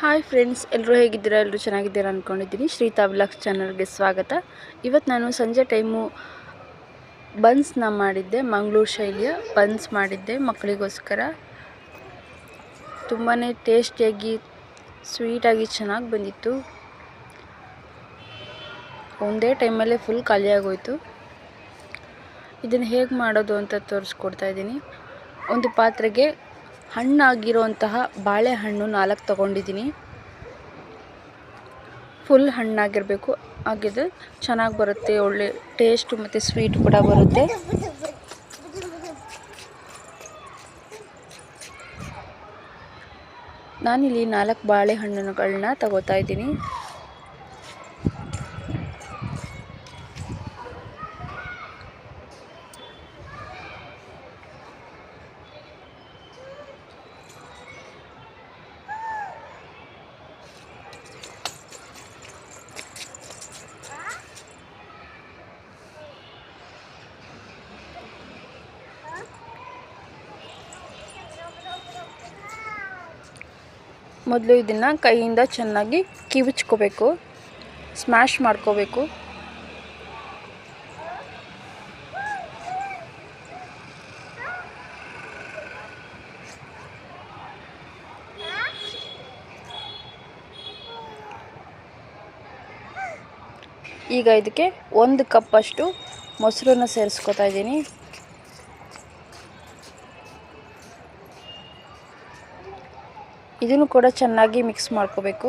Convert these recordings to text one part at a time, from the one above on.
Hi friends ಎಲ್ಲರೂ ಹೇಗಿದ್ದೀರಾ? ಎಲ್ಲರೂ ಚೆನ್ನಾಗಿದ್ದೀರಾ ಅಂದ್ಕೊಂಡಿದ್ದೀನಿ ಶ್ರೀತಾ ಬ್ಲಾಗ್ಸ್ ಚಾನಲ್ಗೆ ಸ್ವಾಗತ. ಇವತ್ತು ನಾನು ಸಂಜೆ ಟೈಮು ಬನ್ಸ್ನ ಮಾಡಿದ್ದೆ, ಮಂಗಳೂರು ಶೈಲಿಯ ಬನ್ಸ್ ಮಾಡಿದ್ದೆ ಮಕ್ಕಳಿಗೋಸ್ಕರ. ತುಂಬಾ ಟೇಸ್ಟಿಯಾಗಿ, ಸ್ವೀಟಾಗಿ ಚೆನ್ನಾಗಿ ಬಂದಿತ್ತು. ಒಂದೇ ಟೈಮಲ್ಲೇ ಫುಲ್ ಖಾಲಿಯಾಗೋಯಿತು. ಇದನ್ನು ಹೇಗೆ ಮಾಡೋದು ಅಂತ ತೋರಿಸ್ಕೊಡ್ತಾ ಇದ್ದೀನಿ. ಒಂದು ಪಾತ್ರೆಗೆ ಹಣ್ಣಾಗಿರುವಂತಹ ಬಾಳೆಹಣ್ಣು ನಾಲ್ಕು ತೊಗೊಂಡಿದ್ದೀನಿ. ಫುಲ್ ಹಣ್ಣಾಗಿರಬೇಕು. ಹಾಗಿದ್ರೆ ಚೆನ್ನಾಗಿ ಬರುತ್ತೆ, ಒಳ್ಳೆ ಟೇಸ್ಟು ಮತ್ತು ಸ್ವೀಟ್ ಕೂಡ ಬರುತ್ತೆ. ನಾನಿಲ್ಲಿ ನಾಲ್ಕು ಬಾಳೆಹಣ್ಣುಗಳನ್ನ ತಗೋತಾ ಇದ್ದೀನಿ. ಮೊದಲು ಇದನ್ನು ಕೈಯಿಂದ ಚೆನ್ನಾಗಿ ಕಿವುಚ್ಕೋಬೇಕು. ಸ್ಮ್ಯಾಶ್ ಮಾಡ್ಕೋಬೇಕು. ಈಗ ಇದಕ್ಕೆ ಒಂದು ಕಪ್ಪಷ್ಟು ಮೊಸರನ್ನ ಸೇರಿಸ್ಕೊತಾ ಇದ್ದೀನಿ. ಇದನ್ನು ಕೂಡ ಚೆನ್ನಾಗಿ ಮಿಕ್ಸ್ ಮಾಡ್ಕೋಬೇಕು.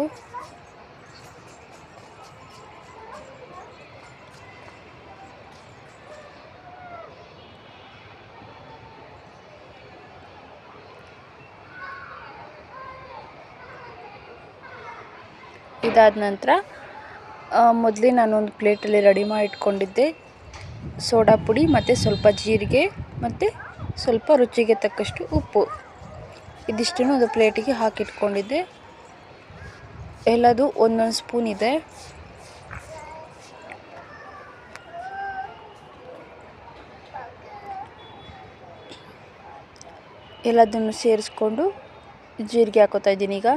ಇದಾದ ನಂತರ ಮೊದಲೇ ನಾನೊಂದು ಪ್ಲೇಟಲ್ಲಿ ರೆಡಿ ಮಾಡಿ ಇಟ್ಕೊಂಡಿದ್ದೆ ಸೋಡಾ ಪುಡಿ ಮತ್ತು ಸ್ವಲ್ಪ ಜೀರಿಗೆ ಮತ್ತು ಸ್ವಲ್ಪ ರುಚಿಗೆ ತಕ್ಕಷ್ಟು ಉಪ್ಪು. ಇದಿಷ್ಟನ್ನು ಒಂದು ಪ್ಲೇಟಿಗೆ ಹಾಕಿಟ್ಕೊಂಡಿದ್ದೆ. ಎಲ್ಲದು ಒಂದೊಂದು ಸ್ಪೂನ್ ಇದೆ. ಎಲ್ಲದನ್ನು ಸೇರಿಸ್ಕೊಂಡು ಜೀರಿಗೆ ಹಾಕೋತಾ ಇದ್ದೀನಿ ಈಗ.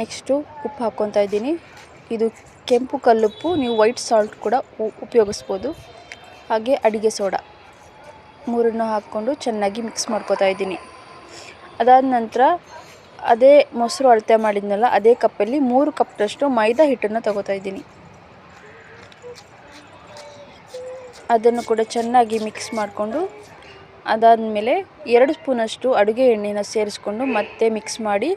ನೆಕ್ಸ್ಟು ಉಪ್ಪು ಹಾಕ್ಕೊತಾ ಇದ್ದೀನಿ. ಇದು ಕೆಂಪು ಕಲ್ಲುಪ್ಪು, ನೀವು ವೈಟ್ ಸಾಲ್ಟ್ ಕೂಡ ಉಪಯೋಗಿಸ್ಬೋದು. ಹಾಗೆ ಅಡುಗೆ ಸೋಡಾ. ಮೂರನ್ನು ಹಾಕ್ಕೊಂಡು ಚೆನ್ನಾಗಿ ಮಿಕ್ಸ್ ಮಾಡ್ಕೊತಾ ಇದ್ದೀನಿ. ಅದಾದ ನಂತರ ಅದೇ ಮೊಸರು ಅಳತೆ ಮಾಡಿದ್ನಲ್ಲ, ಅದೇ ಕಪ್ಪಲ್ಲಿ ಮೂರು ಕಪ್ನಷ್ಟು ಮೈದಾ ಹಿಟ್ಟನ್ನು ತಗೋತಾ ಇದ್ದೀನಿ. ಅದನ್ನು ಕೂಡ ಚೆನ್ನಾಗಿ ಮಿಕ್ಸ್ ಮಾಡಿಕೊಂಡು ಅದಾದಮೇಲೆ ಎರಡು ಸ್ಪೂನಷ್ಟು ಅಡುಗೆ ಎಣ್ಣೆನ ಸೇರಿಸ್ಕೊಂಡು ಮತ್ತೆ ಮಿಕ್ಸ್ ಮಾಡಿ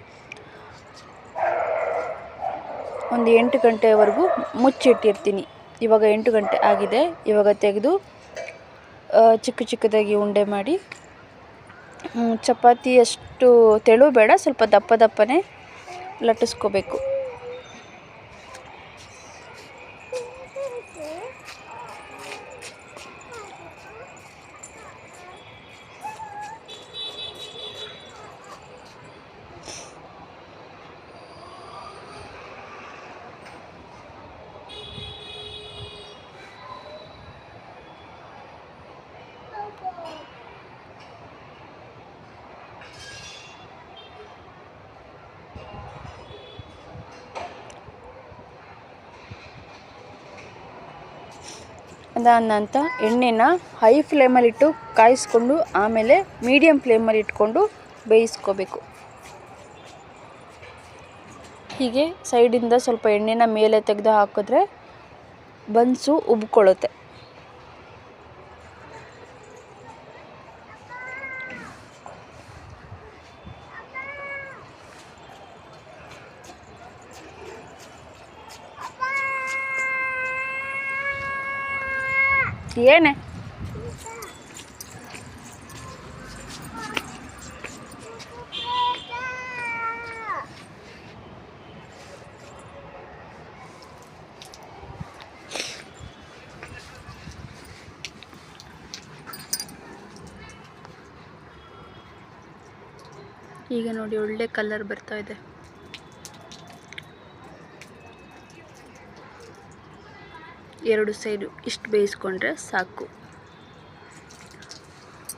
ಒಂದು ಎಂಟು ಗಂಟೆವರೆಗೂ ಮುಚ್ಚಿಟ್ಟಿರ್ತೀನಿ. ಇವಾಗ ಎಂಟು ಗಂಟೆ ಆಗಿದೆ. ಇವಾಗ ತೆಗೆದು ಚಿಕ್ಕ ಚಿಕ್ಕದಾಗಿ ಉಂಡೆ ಮಾಡಿ ಚಪಾತಿ ಅಷ್ಟು ತೆಳು ಬೇಡ ಸ್ವಲ್ಪ ದಪ್ಪ ದಪ್ಪನೇ ಲಟ್ಟಿಸ್ಕೋಬೇಕು. ಅದಾದ ನಂತರ ಎಣ್ಣೆನ ಹೈ ಫ್ಲೇಮಲ್ಲಿಟ್ಟು ಕಾಯಿಸ್ಕೊಂಡು ಆಮೇಲೆ ಮೀಡಿಯಮ್ ಫ್ಲೇಮಲ್ಲಿ ಇಟ್ಕೊಂಡು ಬೇಯಿಸ್ಕೋಬೇಕು. ಹೀಗೆ ಸೈಡಿಂದ ಸ್ವಲ್ಪ ಎಣ್ಣೆನ ಮೇಲೆ ತೆಗೆದು ಹಾಕಿದ್ರೆ ಬನ್ಸು ಉಬ್ಕೊಳ್ಳುತ್ತೆ. ಏನೇ? ಈಗ ನೋಡಿ ಒಳ್ಳೆ ಕಲರ್ ಬರ್ತಾ ಇದೆ. ಎರಡು ಸೈಡು ಇಷ್ಟು ಬೇಯಿಸ್ಕೊಂಡ್ರೆ ಸಾಕು.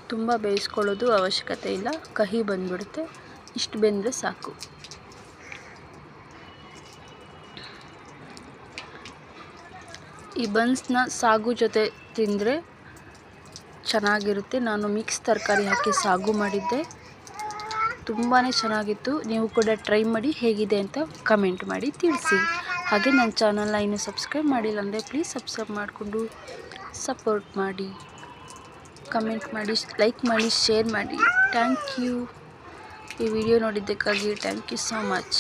ತುಂಬ ಬೇಯಿಸ್ಕೊಳ್ಳೋದು ಅವಶ್ಯಕತೆ ಇಲ್ಲ. ಕಹಿ ಬಂದ್ಬಿಡುತ್ತೆ. ಇಷ್ಟು ಬೆಂದರೆ ಸಾಕು. ಈ ಬನ್ಸ್ನ ಸಾಗು ಜೊತೆ ತಿಂದರೆ ಚೆನ್ನಾಗಿರುತ್ತೆ. ನಾನು ಮಿಕ್ಸ್ ತರಕಾರಿ ಹಾಕಿ ಸಾಗು ಮಾಡಿದ್ದೆ. ತುಂಬಾ ಚೆನ್ನಾಗಿತ್ತು. ನೀವು ಕೂಡ ಟ್ರೈ ಮಾಡಿ ಹೇಗಿದೆ ಅಂತ ಕಮೆಂಟ್ ಮಾಡಿ ತಿಳಿಸಿ. ಹಾಗೆ ನನ್ನ ಚಾನಲ್ನ ಇನ್ನೂ ಸಬ್ಸ್ಕ್ರೈಬ್ ಮಾಡಿಲ್ಲ ಅಂದರೆ ಪ್ಲೀಸ್ ಸಬ್ಸ್ಕ್ರೈಬ್ ಮಾಡಿಕೊಂಡು ಸಪೋರ್ಟ್ ಮಾಡಿ. ಕಮೆಂಟ್ ಮಾಡಿ ಲೈಕ್ ಮಾಡಿ ಶೇರ್ ಮಾಡಿ. ಥ್ಯಾಂಕ್ ಯು ಈ ವಿಡಿಯೋ ನೋಡಿದ್ದಕ್ಕಾಗಿ ಥ್ಯಾಂಕ್ ಯು ಸೋ ಮಚ್